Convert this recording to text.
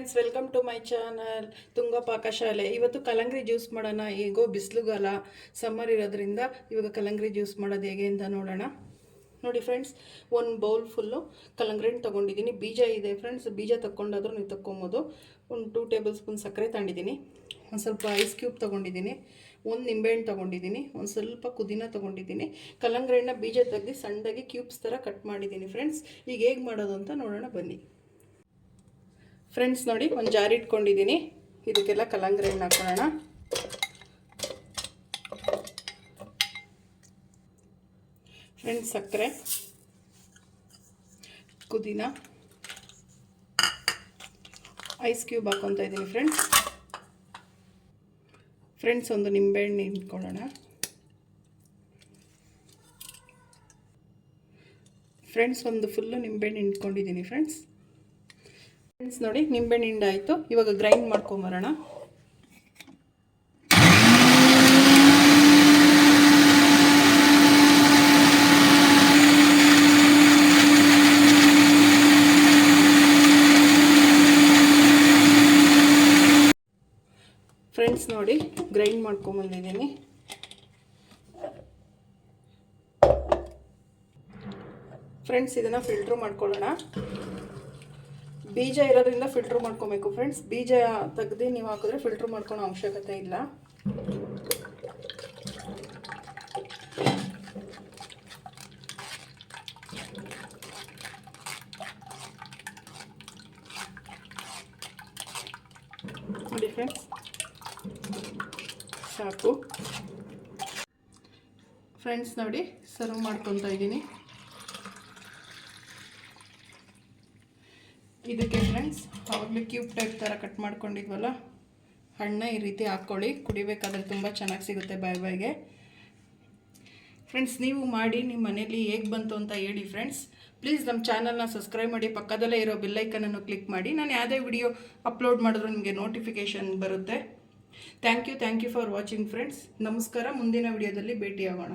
Friends, welcome to my channel Tunga ಪಾಕಶಾಲೆ ಇವತ್ತು ಕಲಂಗ್ರಿ juice ಮಾಡೋಣ. ಹೇಗೋ ಬಿಸಿಲುಗಾಲ ಸಮ್ಮರ್ ಇರೋದ್ರಿಂದ ಇವಾಗ ಕಲಂಗ್ರಿ ಜ್ಯೂಸ್ ಮಾಡೋದು ಹೇಗೆ ಅಂತ ನೋಡೋಣ. ನೋಡಿ ಫ್ರೆಂಡ್ಸ್, ಒಂದು ಬೌಲ್ ಫುಲ್ಲು ಕಲಂಗ್ರಿನ ತೊಗೊಂಡಿದ್ದೀನಿ. ಬೀಜ ಇದೆ ಫ್ರೆಂಡ್ಸ್, ಬೀಜ ತಗೊಂಡಾದ್ರೂ ನೀವು ತಗೊಬೋದು ಒಂದು ಟೂ ಟೇಬಲ್ ಸ್ಪೂನ್ ಸಕ್ಕರೆ ತಗೊಂಡಿದ್ದೀನಿ ಒಂದು ಸ್ವಲ್ಪ ಐಸ್ ಕ್ಯೂಬ್ ತೊಗೊಂಡಿದ್ದೀನಿ. ಒಂದು ನಿಂಬೆಹಣ್ಣು ತೊಗೊಂಡಿದ್ದೀನಿ. ಒಂದು ಸ್ವಲ್ಪ ಕುದಿನ ತೊಗೊಂಡಿದ್ದೀನಿ. ಕಲಂಗ್ರಿನ ಬೀಜ ತೆಗ್ದು ಸಣ್ಣದಾಗಿ ಕ್ಯೂಬ್ಸ್ ಥರ ಕಟ್ ಮಾಡಿದ್ದೀನಿ ಫ್ರೆಂಡ್ಸ್. ಈಗ ಹೇಗೆ ಮಾಡೋದು ಅಂತ ನೋಡೋಣ ಬನ್ನಿ. ಫ್ರೆಂಡ್ಸ್ ನೋಡಿ, ಒಂದು ಜಾರಿ ಇಟ್ಕೊಂಡಿದ್ದೀನಿ ಇದಕ್ಕೆಲ್ಲ ಕಲ್ಲಂಗಡಿ ಹಣ್ಣು ಹಾಕೊಳ್ಳೋಣ. ಫ್ರೆಂಡ್ಸ್ ಸಕ್ಕರೆ. ಕುದಿನ ಐಸ್ ಕ್ಯೂಬ್ ಹಾಕೊತಾ ಇದ್ದೀನಿ ಫ್ರೆಂಡ್ಸ್ ಫ್ರೆಂಡ್ಸ್ ಒಂದು ನಿಂಬೆಹಣ್ಣು ಇಟ್ಕೊಳ್ಳೋಣ. ಫ್ರೆಂಡ್ಸ್ ಒಂದು ಫುಲ್ಲು ನಿಂಬೆಹಣ್ಣು ಇಟ್ಕೊಂಡಿದ್ದೀನಿ ಫ್ರೆಂಡ್ಸ್ ಫ್ರೆಂಡ್ಸ್ ನೋಡಿ ನಿಂಬೆಹಣ್ಣು ಹಿಂಡಾಯಿತು ಇವಾಗ ಗ್ರೈಂಡ್ ಮಾಡ್ಕೊಂಬರೋಣ ಫ್ರೆಂಡ್ಸ್ ನೋಡಿ ಗ್ರೈಂಡ್ ಮಾಡ್ಕೊಂಬಂದಿದ್ದೀನಿ ಫ್ರೆಂಡ್ಸ್ ಇದನ್ನು ಫಿಲ್ಟ್ರ್ ಮಾಡ್ಕೊಳ್ಳೋಣ. ಬೀಜ ಇರೋದ್ರಿಂದ ಫಿಲ್ಟ್ರ್ ಮಾಡ್ಕೋಬೇಕು ಫ್ರೆಂಡ್ಸ್ ಬೀಜ ತೆಗ್ದು ನೀವು ಹಾಕಿದ್ರೆ ಫಿಲ್ಟ್ರ್ ಮಾಡ್ಕೊಳೋ ಅವಶ್ಯಕತೆ ಇಲ್ಲ. ನೋಡಿ ಫ್ರೆಂಡ್ಸ್ ಸಾಕು. ಫ್ರೆಂಡ್ಸ್ ನೋಡಿ ಸರ್ವ್ ಮಾಡ್ಕೊತಾ ಇದ್ದೀನಿ. ಇದಕ್ಕೆ ಫ್ರೆಂಡ್ಸ್ ಆವಾಗಲೇ ಕ್ಯೂಬ್ ಟೈಪ್ ಥರ ಕಟ್ ಮಾಡ್ಕೊಂಡಿದ್ವಲ್ಲ, ಹಣ್ಣು ಈ ರೀತಿ ಹಾಕ್ಕೊಳ್ಳಿ ಕುಡಿಬೇಕಾದ್ರೆ ತುಂಬ ಚೆನ್ನಾಗಿ ಸಿಗುತ್ತೆ ಬಾಯ್ ಬಾಯ್ಗೆ ಫ್ರೆಂಡ್ಸ್ ನೀವು ಮಾಡಿ ನಿಮ್ಮ ಮನೇಲಿ ಹೇಗೆ ಬಂತು ಅಂತ ಹೇಳಿ ಫ್ರೆಂಡ್ಸ್ ಪ್ಲೀಸ್ ನಮ್ಮ ಚಾನಲ್ನ ಸಬ್ಸ್ಕ್ರೈಬ್ ಮಾಡಿ, ಪಕ್ಕದಲ್ಲೇ ಇರೋ ಬೆಲ್ಲೈಕನನ್ನು ಕ್ಲಿಕ್ ಮಾಡಿ. ನಾನು ಯಾವುದೇ ವಿಡಿಯೋ ಅಪ್ಲೋಡ್ ಮಾಡಿದ್ರು ನಿಮಗೆ ನೋಟಿಫಿಕೇಷನ್ ಬರುತ್ತೆ. Thank you thank you for watching friends ನಮಸ್ಕಾರ, ಮುಂದಿನ ವಿಡಿಯೋದಲ್ಲಿ ಭೇಟಿಯಾಗೋಣ.